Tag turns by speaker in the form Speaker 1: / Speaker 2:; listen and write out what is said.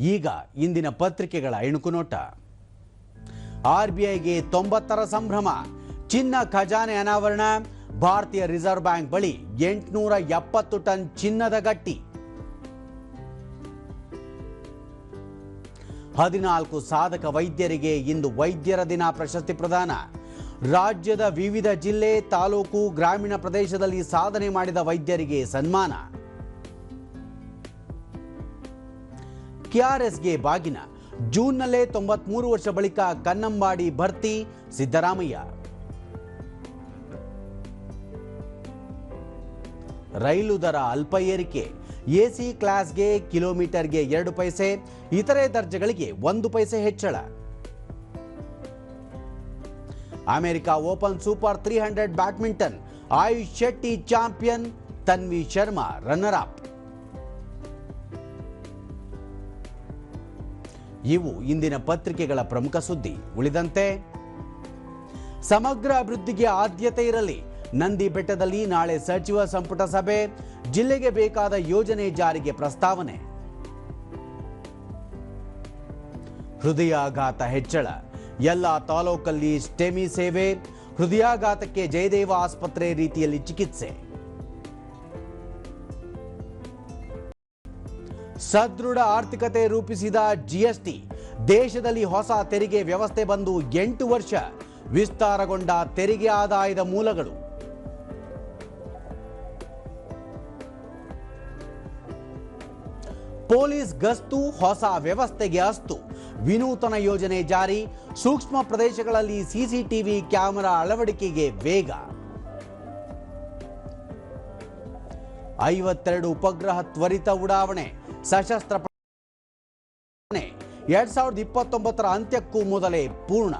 Speaker 1: ಈಗ ಇಂದಿನ ಪತ್ರಿಕೆಗಳ ಇಣುಕು ನೋಟ. ಆರ್ ಬಿ ಐಗೆ ತೊಂಬತ್ತರ ಸಂಭ್ರಮ, ಚಿನ್ನ ಖಜಾನೆ ಅನಾವರಣ, ಭಾರತೀಯ ರಿಸರ್ವ್ ಬ್ಯಾಂಕ್ ಬಳಿ ಎಂಟುನೂರ ಎಪ್ಪತ್ತು ಟನ್ ಚಿನ್ನದ ಗಟ್ಟಿ. ಹದಿನಾಲ್ಕು ಸಾಧಕ ವೈದ್ಯರಿಗೆ ಇಂದು ವೈದ್ಯರ ದಿನ ಪ್ರಶಸ್ತಿ ಪ್ರದಾನ. ರಾಜ್ಯದ ವಿವಿಧ ಜಿಲ್ಲೆ, ತಾಲೂಕು, ಗ್ರಾಮೀಣ ಪ್ರದೇಶದಲ್ಲಿ ಸಾಧನೆ ಮಾಡಿದ ವೈದ್ಯರಿಗೆ ಸನ್ಮಾನ. ಕೆಆರ್ಎಸ್ಗೆ ಬಾಗಿನ ಜೂನ್ನಲ್ಲೇ ತೊಂಬತ್ಮೂರು ವರ್ಷ ಬಳಿಕ ಕನ್ನಂಬಾಡಿ ಭರ್ತಿ ಸಿದ್ದರಾಮಯ್ಯ ರೈಲು ದರ ಅಲ್ಪ ಏರಿಕೆ ಎಸಿ ಕ್ಲಾಸ್ಗೆ ಕಿಲೋಮೀಟರ್ಗೆ ಎರಡು ಪೈಸೆ ಇತರೆ ದರ್ಜೆಗಳಿಗೆ ಒಂದು ಪೈಸೆ ಹೆಚ್ಚಳ America open super three hundred badminton Ayush Shetty champion Tanvi Sharma runner up ಇವು ಇಂದಿನ ಪತ್ರಿಕೆಗಳ ಪ್ರಮುಖ ಸುದ್ದಿ. ಉಳಿದಂತೆ, ಸಮಗ್ರ ಅಭಿವೃದ್ಧಿಗೆ ಆದ್ಯತೆ ಇರಲಿ. ನಂದಿ ಬೆಟ್ಟದಲ್ಲಿ ನಾಳೆ ಸಚಿವ ಸಂಪುಟ ಸಭೆ. ಜಿಲ್ಲೆಗೆ ಬೇಕಾದ ಯೋಜನೆ ಜಾರಿಗೆ ಪ್ರಸ್ತಾವನೆ. ಹೃದಯಾಘಾತ ಹೆಚ್ಚಳ. ಎಲ್ಲ ತಾಲೂಕಲ್ಲಿ ಸ್ಟೆಮಿ ಸೇವೆ. ಹೃದಯಾಘಾತಕ್ಕೆ ಜಯದೇವ ಆಸ್ಪತ್ರೆ ರೀತಿಯಲ್ಲಿ ಚಿಕಿತ್ಸೆ. ಸದೃಢ ಆರ್ಥಿಕತೆ ರೂಪಿಸಿದ ಜಿಎಸ್ಟಿ ದೇಶದಲ್ಲಿ ಹೊಸ ತೆರಿಗೆ ವ್ಯವಸ್ಥೆ ಬಂದು ಎಂಟು ವರ್ಷ ವಿಸ್ತಾರಗೊಂಡ ತೆರಿಗೆ ಆದಾಯದ ಮೂಲಗಳು. ಪೊಲೀಸ್ ಗಸ್ತು ಹೊಸ ವ್ಯವಸ್ಥೆಗೆ ಅಸ್ತು. ವಿನೂತನ ಯೋಜನೆ ಜಾರಿ, ಸೂಕ್ಷ್ಮ ಪ್ರದೇಶಗಳಲ್ಲಿ ಸಿಸಿಟಿವಿ ಕ್ಯಾಮೆರಾ ಅಳವಡಿಕೆಗೆ ವೇಗ. ಐವತ್ತೆರಡು ಉಪಗ್ರಹ ತ್ವರಿತ ಉಡಾವಣೆ. ಸಶಸ್ತ್ರ ಎರಡ್ ಸಾವಿರದ ಇಪ್ಪತ್ತೊಂಬತ್ತರ ಅಂತ್ಯಕ್ಕೂ ಮೊದಲೇ ಪೂರ್ಣ.